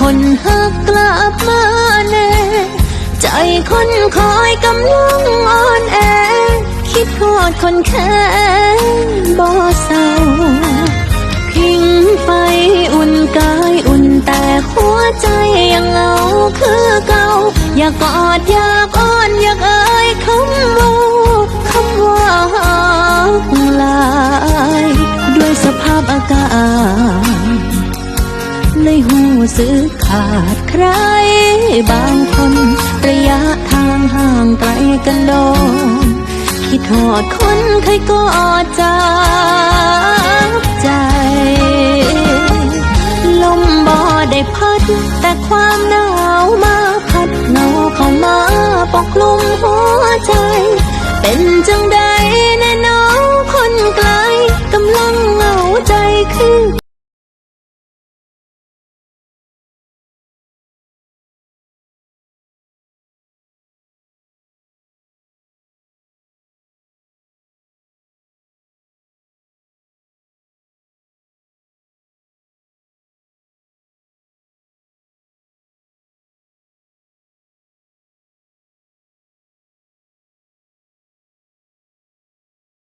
คนหักกลับมาแน่ใจคนคอยกำลังอ่อนแอ คิดทอดคนแค่บ่เศร้าพิงไฟอุ่นกายอุ่นแต่หัวใจยังเหงาคือเก่า อยากกอดอยากอ้อนอยากเอ่ยคำว่า เลยหูซื้อขาดใคร บางคนระยะทางห่างไกลกันโดนคิดทอดคนเคยกอดจับใจ ลมบ่อได้พัด แต่ความหนาวมาพัดเงาเข้ามาปกคลุมหัวใจ เป็นจัง